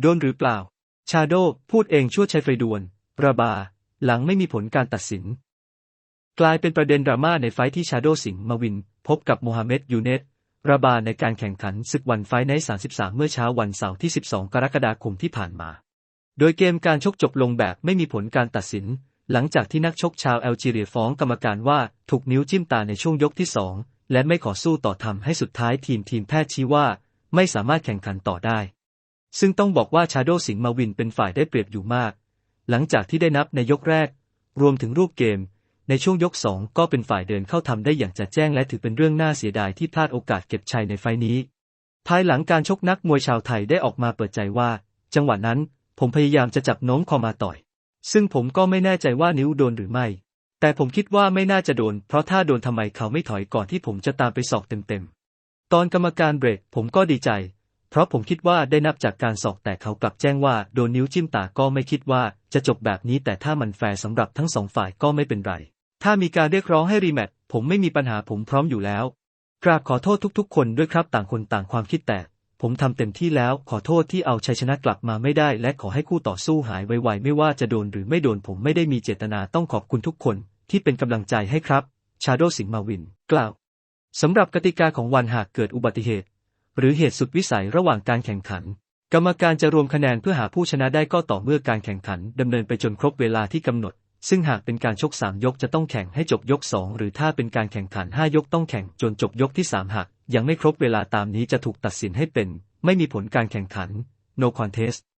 โดนหรือเปล่า ชาโดพูดเองชั่วใช้ไฟดวน ระบา หลังไม่มีผลการตัดสิน กลายเป็นประเด็นดราม่าในไฟที่ชาโดสิงห์มาวิน พบกับโมฮัมเหม็ดยูเนสระบาในการแข่งขันศึกวันไฟใน 33 เมื่อเช้าวันเสาร์ที่ 12 กรกฎาคมที่ผ่านมา โดยเกมการชกจบลงแบบไม่มีผลการตัดสิน หลังจากที่นักชกชาวแอลจีเรียฟ้องกรรมการว่าถูกนิ้วจิ้มตาในช่วงยกที่สองและไม่ขอสู้ต่อทำให้สุดท้ายทีมทีมแพทย์ชี้ว่า ไม่สามารถแข่งขันต่อได้ ซึ่งต้องบอกว่าชาโดสิงห์มาวินเป็นฝ่ายได้เปรียบอยู่มาก หลังจากที่ได้นับในยกแรก รวมถึงรูปเกม ในช่วงยกสองก็เป็นฝ่ายเดินเข้าทำได้อย่างจะแจ้งและถือเป็นเรื่องน่าเสียดายที่พลาดโอกาสเก็บชัยในไฟล์นี้ ภายหลังการชกนักมวยชาวไทยได้ออกมาเปิดใจว่า จังหวะนั้นผมพยายามจะจับโน้มคอมาต่อย ซึ่งผมก็ไม่แน่ใจว่านิ้วโดนหรือไม่ แต่ผมคิดว่าไม่น่าจะโดน เพราะถ้าโดนทำไมเขาไม่ถอยก่อนที่ผมจะตามไปสอกเต็มๆตอนกรรมการเบรกผมก็ดีใจ เพราะผมคิดว่าได้นับจากการสอกแต่เขากลับแจ้งว่าโดนนิ้วจิ้มตาก็ไม่คิดว่าจะจบแบบนี้แต่ถ้ามันแฟร์สำหรับทั้งสองฝ่ายก็ไม่เป็นไร ถ้ามีการเรียกร้องให้รีแมตผมไม่มีปัญหาผมพร้อมอยู่แล้ว กราบขอโทษทุกๆ คนด้วยครับต่างคนต่างความคิดแตกผมทำเต็มที่แล้วขอโทษที่เอาชัยชนะกลับมาไม่ได้ และขอให้คู่ต่อสู้หายไวๆไม่ว่าจะโดนหรือไม่โดนผมไม่ได้มีเจตนาต้องขอบคุณทุกคนที่เป็นกำลังใจให้ครับ ชาโดสิงห์มาวิน กล่าวสำหรับกติกาของวันหากเกิดอุบัติเหตุ หรือเหตุสุดวิสัยระหว่างการแข่งขัน กรรมการจะรวมคะแนนเพื่อหาผู้ชนะได้ก็ต่อเมื่อการแข่งขันดำเนินไปจนครบเวลาที่กำหนด ซึ่งหากเป็นการชกสามยกจะต้องแข่งให้จบยกสองหรือถ้าเป็นการแข่งขันห้ายกต้องแข่งจนจบยกที่สามหากยังไม่ครบเวลาตามนี้จะถูกตัดสินให้เป็น ไม่มีผลการแข่งขัน no contest